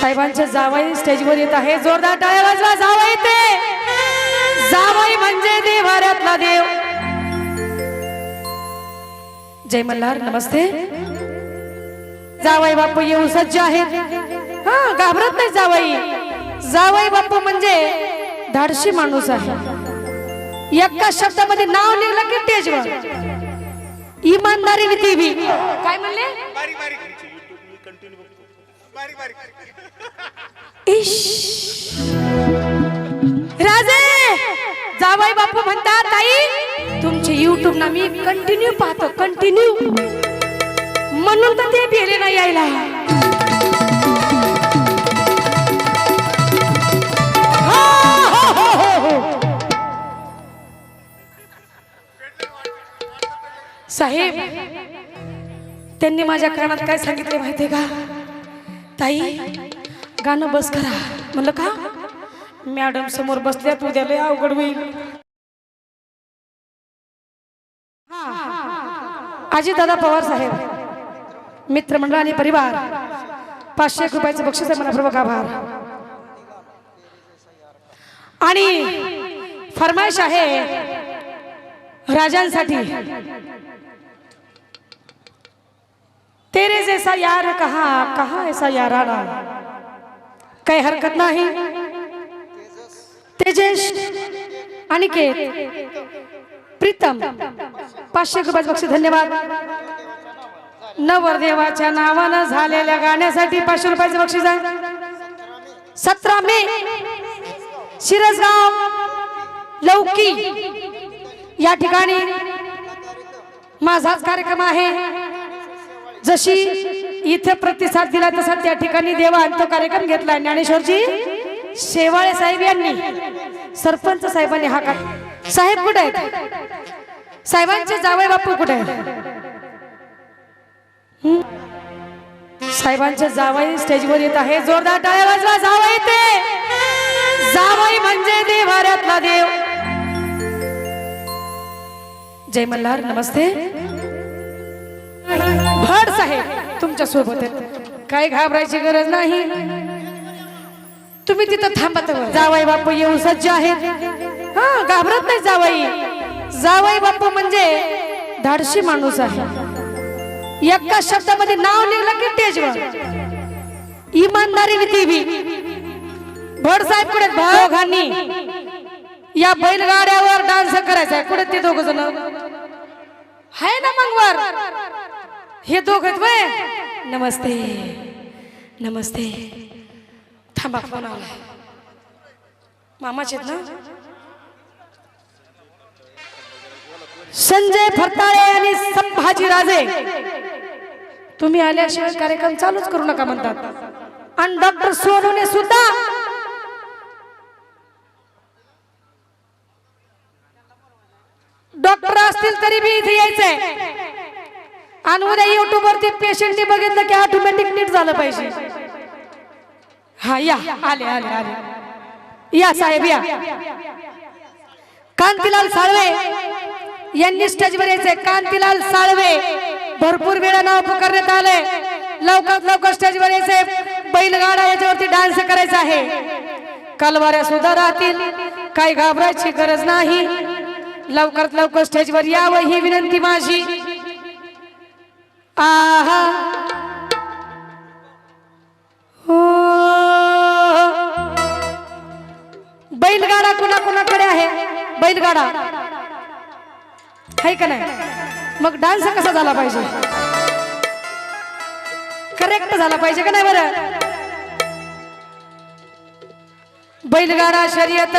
साहेबांचे जावई स्टेजवर येत आहे. जोरदार टाळ्या वाजवा जावई ते जावई म्हणजे देवाऱ्यातला देव. जय मल्हार नमस्ते. जावई बापू येऊ सज्ज आहेत. हा घाबरत नाही जावई. जावई बापू म्हणजे धाडशी माणूस आहे. एका शब्दामध्ये नाव निघलं की स्टेजवर इमानदारी ती बी काय म्हणले? राजे जावई बापू म्हणतात ताई तुमचे युट्यूब ना मी कंटिन्यू पाहतो कंटिन्यू म्हणून तर ते भेले नाही यायला. साहेब त्यांनी माझ्या कानात काय सांगितले माहितीये का? ताई गाणं बस करा. म्हणलं का? मॅडम समोर बसल्यात उद्या लय अवघड होईल. आजी दादा पवार साहेब मित्रमंडळ आणि परिवार पाचशे एक रुपयाचं बक्षीस आहे मनापूर्वक आभार. आणि फरमाईश आहे राजांसाठी तेरे जैसा यार कहा कहा ऐसा याराना? काही हरकत नाही। तेजेश अनिकेत प्रीतम पाचशे रुपयाचं बक्षीस धन्यवाद। नवरदेवाच्या नावानं झालेल्या गाण्यासाठी पाचशे रुपयाचं बक्षीस आहे। सतरा मे शिरसगाव लौकी या ठिकाणी माझाच कार्यक्रम आहे। जशी इथे प्रतिसाद दिला तसा त्या ठिकाणी देवा तो कार्यक्रम घेतला ज्ञानेश्वरजी शेवाळे साहेब यांनी सरपंच साहेबांनी हा का साहेब कुठे आहेत? साहेबांचे जावई बापू कुठे आहेत? साहेबांचे जावई स्टेजवर येत आहे. जोरदार टाळ्या वाजवा जावई ते जावई म्हणजे देवाऱ्यातला देव. जय मल्हार नमस्ते. साहेब तुमच्यासोबत काही घाबरायची गरज नाही. तुम्ही तिथं थांबत जावाई बापू येऊ सज्ज आहेत. हा घाबरत नाही जावाई. जावाई बापू म्हणजे धाडशी माणूस आहे. एका शब्दामध्ये नाव निघलं की टेजवर इमानदारी ती बी. भड साहेब कुठे दोघांनी. या बैलगाड्यावर डान्स करायचा आहे. कुठे ते दोघ जण? आहे ना मग वर हे दोघं वय. नमस्ते. नमस्ते. थांबा फोन आला. मामाचे ना? संजय फरताळे आणि संभाजी राजे. तुम्ही आल्याशिवाय कार्यक्रम चालूच करू नका म्हणतात. आणि डॉक्टर सोनूने सुद्धा डॉक्टर असतील तरी बी इथे यायचंय. आणि उद्या युट्यूब वरती पेशंटने बघितलं की ऑटोमॅटिक नीट झालं पाहिजे. हा या. आले आले आले. या साहेब या. कांतीलाल साळवे यांनी स्टेजवर यायचंय. कांतीलाल साळवे भरपूर वेळा नाव पुकारण्यात आले लवकरात लवकर स्टेजवर यायचंय. बैलगाडा याच्यावरती डान्स करायचा आहे. कलवाऱ्या सुद्धा राहतील. काही घाबरायची गरज नाही. लवकरात लवकर स्टेजवर यावं ही विनंती माझी. आहा. हो. बैलगाडा कुणा कुणाकडे आहे? बैलगाडा. आहे का नाही? मग डान्स कसा झाला पाहिजे? करेक्ट झाला पाहिजे का नाही बरं? बैलगाडा शर्यत.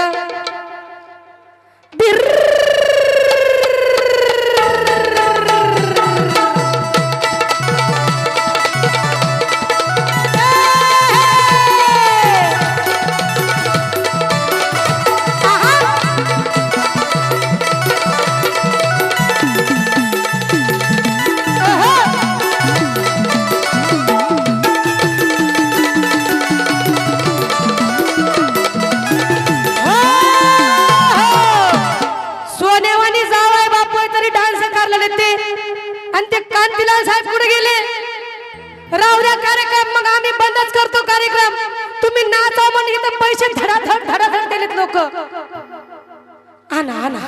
आना आना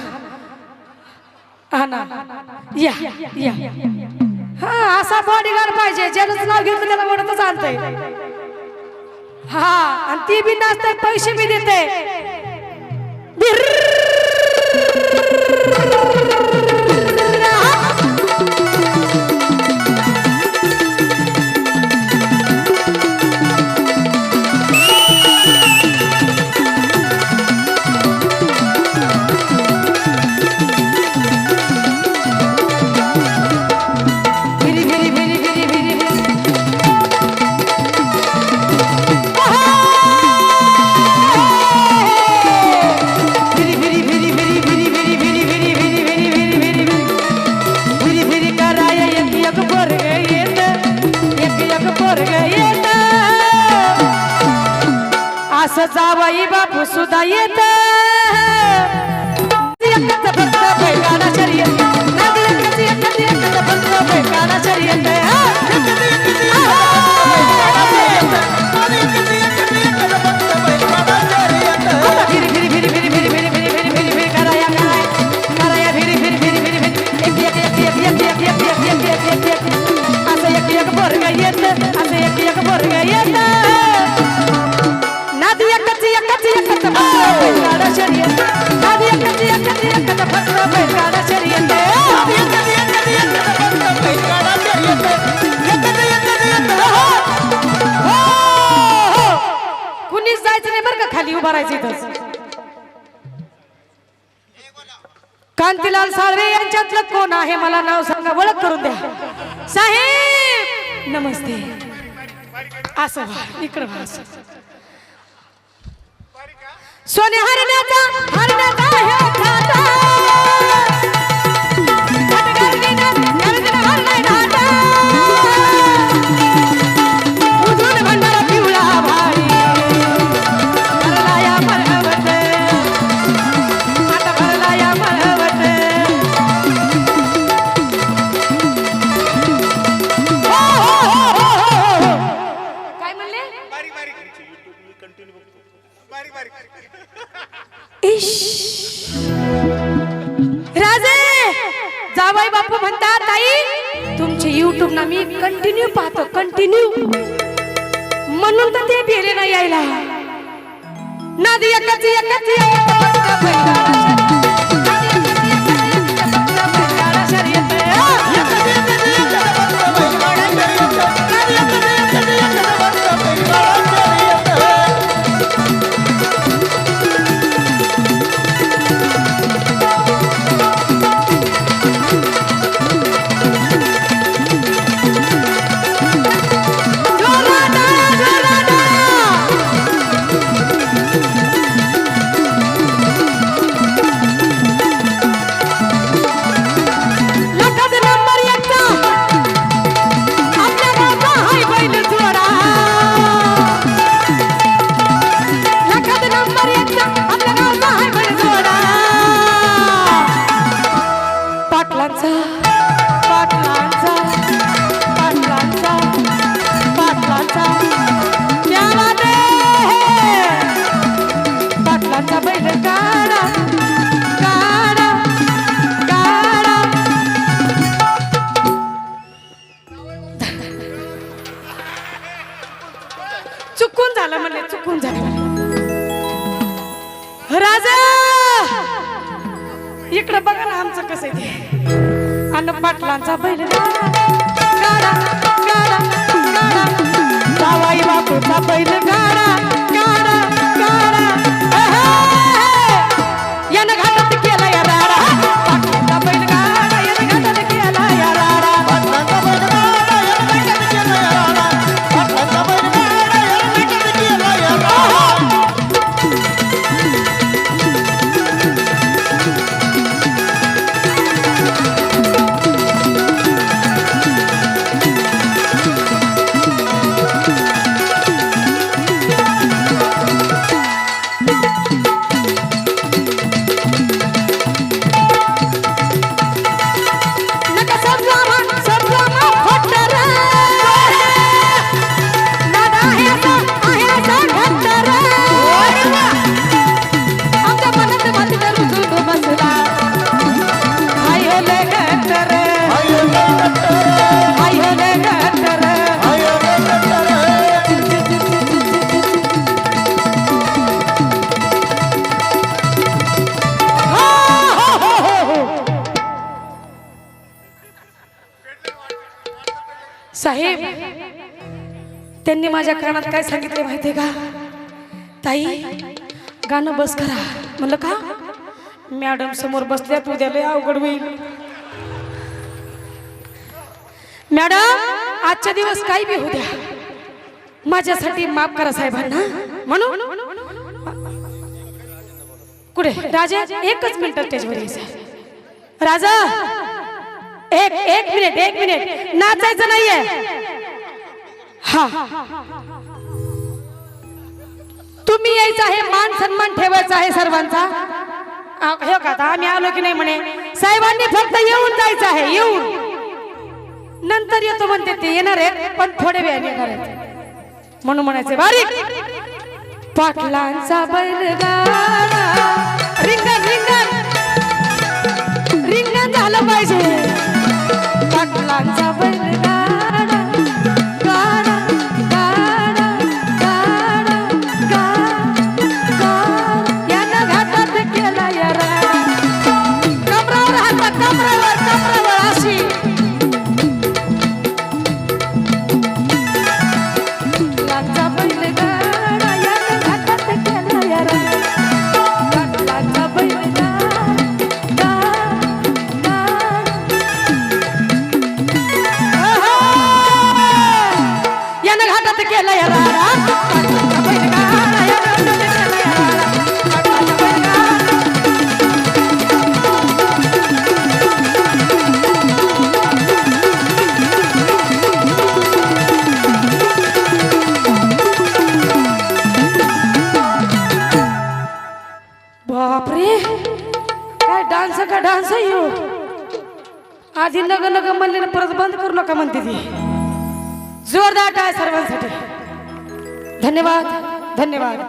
आना या या हा असा बॉडीगार्ड पाहिजे ज्याचं नाव घेतलं त्याला म्हणतच आणतंय. हा आणि ती बी नाचते पैसे बी देते. आमचा जावाई बापू सुद्धा येत. मारायची कांतीलाल साळवे यांच्यातलं कोण आहे? मला नाव सांगा ओळख करून द्या. साहेब! नमस्ते. असं इकडं सोने हरण्याचा हरण्याचा राजे जावाई बापू म्हणतात ताई तुमचे युट्यूब ना मी कंटिन्यू पाहतो कंटिन्यू म्हणून तर ते भेले ना यायला. नादी एकच एकच. चुकून झालं म्हणले चुकून झालं राजा! इकडे बघा ना आमचं कसं ते. अन्न पाटलांचा बैल गाडा गाडा बापूचा बैल गाडा गाडा गाडा. त्यांनी माझ्या कानात काय सांगितले माहितीये का? ताई गाणं बस करा. म्हणलं का? मॅडम समोर बसल्यात उद्या लय अवघड होईल. मॅडम आजच्या दिवस काही बी होऊ द्या. माझ्यासाठी माफ करा साहेबांना. म्हणून कुठे? राजा एकच मिनिट त्याच्यावर राजा एक एक मिनिट एक मिनिट. नाचायचं नाहीये. हा. तुम्ही यायचं आहे मान सन्मान ठेवायचा आहे सर्वांचा. हे का आता आम्ही आलो की नाही म्हणे? साहेबांनी फक्त येऊन जायचं आहे येऊन. नंतर येतो म्हणते ते येणार आहेत पण थोडे वेळाने येणार आहेत. म्हणून म्हणायचे बारीक. पाटलांचा बैलगाडा. रिंगण रिंगण. रिंगण झालं पाहिजे. पाटलांचा बैल आधी नग नग म्हणले ना परत बंद करू नका म्हणते ती. जोरदार टाळ सर्वांसाठी. धन्यवाद धन्यवाद.